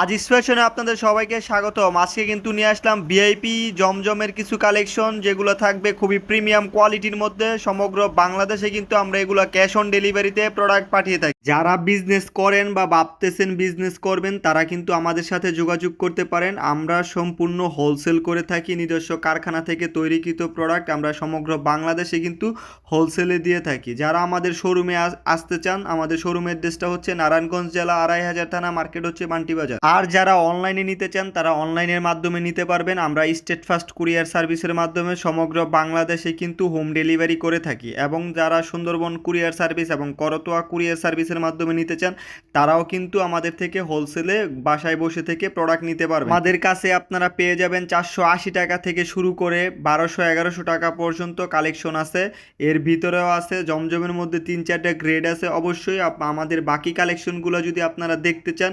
আজ স্পেশনে আপনাদের সবাইকে স্বাগতম। আজকে কিন্তু নিয়ে আসলাম ভিআইপি জমজমের কিছু কালেকশন যেগুলো থাকবে খুবই প্রিমিয়াম কোয়ালিটির মধ্যে। সমগ্র বাংলাদেশে কিন্তু আমরা এগুলো ক্যাশ অন ডেলিভারিতে প্রোডাক্ট পাঠিয়ে থাকি। যারা বিজনেস করেন বা ভাবতেছেন বিজনেস করবেন, তারা কিন্তু আমাদের সাথে যোগাযোগ করতে পারেন। আমরা সম্পূর্ণ হোলসেল করে থাকি, নিজস্ব কারখানা থেকে তৈরিকৃত প্রোডাক্ট আমরা সমগ্র বাংলাদেশে কিন্তু হোলসেলে দিয়ে থাকি। যারা আমাদের শোরুমে আসতে চান, আমাদের শোরুমের ড্রেসটা হচ্ছে নারায়ণগঞ্জ জেলা আড়াই হাজার থানা, মার্কেট হচ্ছে বান্টি বাজার। আর যারা অনলাইনে নিতে চান, তারা অনলাইনের মাধ্যমে নিতে পারবেন। আমরা স্টেট ফাস্ট কুরিয়ার সার্ভিসের মাধ্যমে সমগ্র বাংলাদেশে কিন্তু হোম ডেলিভারি করে থাকি। এবং যারা সুন্দরবন কুরিয়ার সার্ভিস এবং করতোয়া কুরিয়ার সার্ভিসের মাধ্যমে নিতে চান, তারাও কিন্তু আমাদের থেকে হোলসেলে বাসায় বসে থেকে প্রোডাক্ট নিতে পারবেন। আমাদের কাছে আপনারা পেয়ে যাবেন চারশো আশি টাকা থেকে শুরু করে বারোশো এগারোশো টাকা পর্যন্ত কালেকশন আছে। এর ভিতরেও আছে, জমজমের মধ্যে তিন চারটা গ্রেড আছে। অবশ্যই আমাদের বাকি কালেকশনগুলো যদি আপনারা দেখতে চান,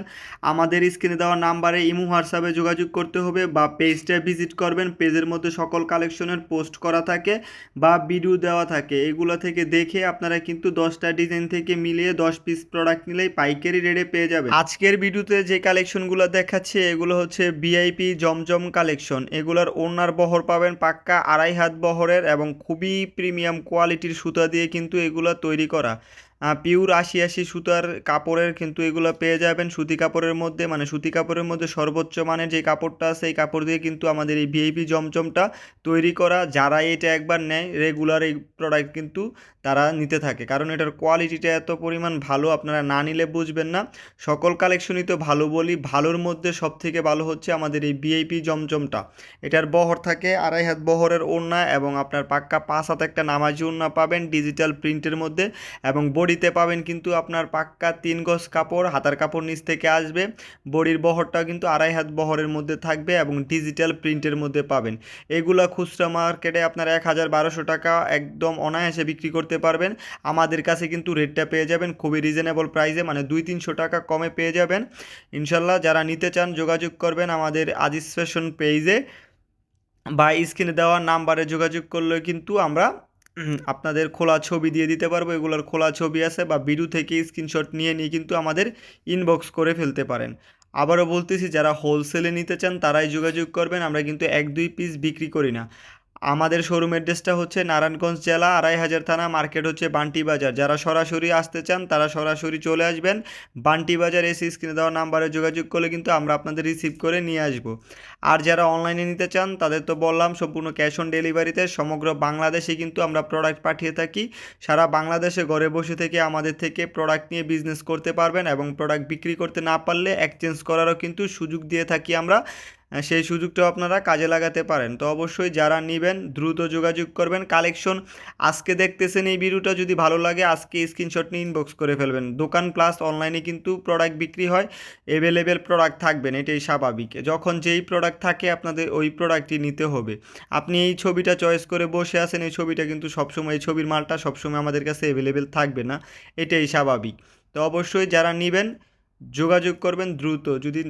আমাদের স্ক্রিনে দেওয়া নাম্বারে ইমু হোয়াটসঅ্যাপে যোগাযোগ করতে হবে বা পেজটা ভিজিট করবেন। পেজের মধ্যে সকল কালেকশনের পোস্ট করা থাকে বা ভিডিও দেওয়া থাকে। এগুলো থেকে দেখে আপনারা কিন্তু দশটা ডিজাইন থেকে মিলিয়ে দশ পিস প্রোডাক্ট নিলেই পাইকারি রেটে পেয়ে যাবেন। আজকের ভিডিওতে যে কালেকশনগুলো দেখাচ্ছে, এগুলো হচ্ছে ভিআইপি জমজম কালেকশন। এগুলোর ওনার বহর পাবেন পাক্কা আড়াই হাত বহরের এবং খুবই প্রিমিয়াম কোয়ালিটির সুতা দিয়ে কিন্তু এগুলো তৈরি করা। পিওর আশি আশি সুতার কাপড়ের কিন্তু এগুলো পেয়ে যাবেন। সুতি কাপড়ের মধ্যে মানে সুতি কাপড়ের মধ্যে সর্বোচ্চ মানের যে কাপড়টা আছে, এই কাপড় দিয়ে কিন্তু আমাদের এই ভিআইপি জমজমটা তৈরি করা, যারা এটা একবার নেয় রেগুলার এই প্রোডাক্ট কিন্তু তারা নিতে থাকে। কারণ এটার কোয়ালিটিটা এত পরিমাণ ভালো, আপনারা না নিলে বুঝবেন না। সকল কালেকশনই তো ভালো বলি, ভালোর মধ্যে সব থেকে ভালো হচ্ছে আমাদের এই ভিআইপি জমজমটা। এটার বহর থাকে আড়াই হাত বহরের ওড়না এবং আপনার পাক্কা পাঁচ হাত একটা নামাজি ওড়না পাবেন ডিজিটাল প্রিন্টের মধ্যে এবং বডিতে পাবেন কিন্তু আপনার পাক্কা তিন গজ কাপড়, হাতার কাপড় নিচ থেকে আসবে। বডির বহরটা কিন্তু আড়াই হাত বহরের মধ্যে থাকবে এবং ডিজিটাল প্রিন্টের মধ্যে পাবেন। এগুলা খুচরা মার্কেটে আপনার এক হাজার বারোশো টাকা একদম অনায়াসে বিক্রি করতে পারবেন। আমাদের কাছে কিন্তু রেটটা পেয়ে যাবেন খুবই রিজনেবল প্রাইসে মানে দুই তিনশো টাকা কমে পেয়ে যাবেন। ইনশাল্লাহ যারা নিতে চান যোগাযোগ করবেন আমাদের আজিজ ফ্যাশন পেজে বা স্ক্রিনে দেওয়া নাম্বারে যোগাযোগ করলে কিন্তু আমরা আপনাদের খোলা ছবি দিয়ে দিতে পারব, এগুলোর খোলা ছবি আছে বা ভিডিও থেকে স্ক্রিনশট নিয়ে নিয়ে কিন্তু আমাদের ইনবক্স করে ফেলতে পারেন। আবারও বলতেছি, যারা হোলসেলে নিতে চান তারাই যোগাযোগ করবেন, আমরা কিন্তু এক দুই পিস বিক্রি করি না। আমাদের শোরুম অ্যাড্রেসটা হচ্ছে নারায়ণগঞ্জ জেলা, আড়াই হাজার থানা, মার্কেট হচ্ছে বান্টি বাজার। যারা সরাসরি আসতে চান, তারা সরাসরি চলে আসবেন। বান্টি বাজার এসে স্ক্রিনে দেওয়া নাম্বারে যোগাযোগ করলে কিন্তু আমরা আপনাদের রিসিভ করে নিয়ে আসব। আর যারা অনলাইনে নিতে চান, তাদের তো বললাম, সম্পূর্ণ ক্যাশ অন ডেলিভারিতে সমগ্র বাংলাদেশে কিন্তু আমরা প্রোডাক্ট পাঠিয়ে থাকি। সারা বাংলাদেশে ঘরে বসে থেকে আমাদের থেকে প্রোডাক্ট নিয়ে বিজনেস করতে পারবেন এবং প্রোডাক্ট বিক্রি করতে না পারলে এক্সচেঞ্জ করারও কিন্তু সুযোগ দিয়ে থাকি আমরা। সেই সুযোগটাও আপনারা কাজে লাগাতে পারেন। তো অবশ্যই যারা নেবেন, দ্রুত যোগাযোগ করবেন। কালেকশন আজকে দেখতেছেন এই ভিডিওটা, যদি ভালো লাগে আজকে স্ক্রিনশট নিয়ে ইনবক্স করে ফেলবেন। দোকান প্লাস অনলাইনে কিন্তু প্রোডাক্ট বিক্রি হয় অ্যাভেলেবেল প্রোডাক্ট থাকবেন, এটাই স্বাভাবিক। যখন যেই প্রোডাক্ট থাকে, আপনাদের ওই প্রোডাক্টই নিতে হবে। আপনি এই ছবিটা চয়েস করে বসে আছেন, এই ছবিটা কিন্তু সবসময়, এই ছবির মালটা সবসময় আমাদের কাছে অ্যাভেলেবেল থাকবে না, এটাই স্বাভাবিক। তো অবশ্যই যারা নেবেন যোগাযোগ করবেন দ্রুত। যদি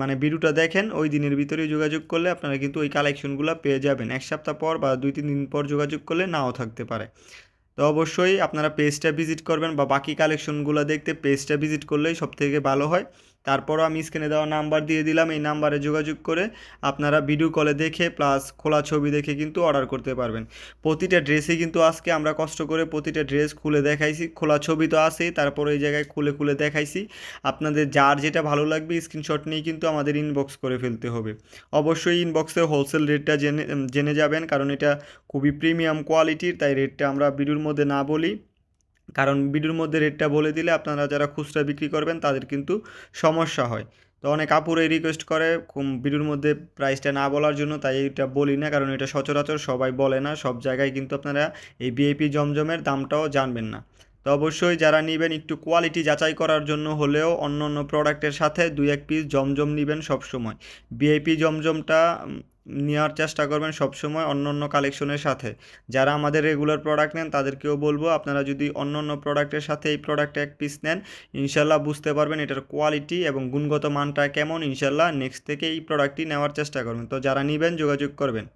মানে ভিডিওটা দেখেন, ওই দিনের ভিতরে যোগাযোগ করলে আপনারা কিন্তু ওই কালেকশনগুলো পেয়ে যাবেন। এক সপ্তাহ পর বা দুই, তিন দিন পর যোগাযোগ করলে নাও থাকতে পারে। তো অবশ্যই আপনারা পেজটা ভিজিট করবেন বা বাকি কালেকশনগুলো দেখতে পেজটা ভিজিট করলেই সব থেকে ভালো হয়। তারপরও আমি স্ক্রিনে দেওয়া নাম্বার দিয়ে দিলাম, এই নাম্বারে যোগাযোগ করে আপনারা ভিডিও কলে দেখে প্লাস খোলা ছবি দেখে কিন্তু অর্ডার করতে পারবেন। প্রতিটা ড্রেসে কিন্তু আজকে আমরা কষ্ট করে প্রতিটা ড্রেস খুলে দেখাইছি, খোলা ছবি তো আছেই তারপর এই জায়গায় খুলে খুলে দেখাইছি। আপনাদের যার যেটা ভালো লাগবে স্ক্রিনশট নিয়ে কিন্তু আমাদের ইনবক্স করে ফেলতে হবে। অবশ্যই ইনবক্সে হোলসেল রেটটা জেনে জেনে যাবেন, কারণ এটা খুবই প্রিমিয়াম কোয়ালিটির তাই রেটটা আমরা ভিডিওর মধ্যে না বলি। কারণ ভিডিওর মধ্যে রেটটা বলে দিলে আপনারা যারা খুচরা বিক্রি করবেন, তাদের কিন্তু সমস্যা হয়। তো অনেক আপুরে রিকোয়েস্ট করে, খুব ভিডিওর মধ্যে প্রাইসটা না বলার জন্য তাই এটা বলি না, কারণ এটা সচরাচর সবাই বলে না, সব জায়গায় কিন্তু আপনারা এই বিএপি জমজমের দামটাও জানবেন না। তো অবশ্যই যারা নেবেন একটু কোয়ালিটি যাচাই করার জন্য হলেও অন্য অন্য প্রোডাক্টের সাথে দুই এক পিস জমজম নেবেন সবসময়। বিআইপি জমজমটা নেওয়ার চেষ্টা করবেন সবসময় অন্য অন্য কালেকশনের সাথে। যারা আমাদের রেগুলার প্রোডাক্ট নেন, তাদেরকেও বলব, আপনারা যদি অন্য অন্য প্রোডাক্টের সাথে এই প্রোডাক্টে এক পিস নেন ইনশাল্লাহ বুঝতে পারবেন এটার কোয়ালিটি এবং গুণগত মানটা কেমন। ইনশাল্লাহ নেক্সট থেকে এই প্রোডাক্টটি নেওয়ার চেষ্টা করবেন। তো যারা নেবেন, যোগাযোগ করবেন।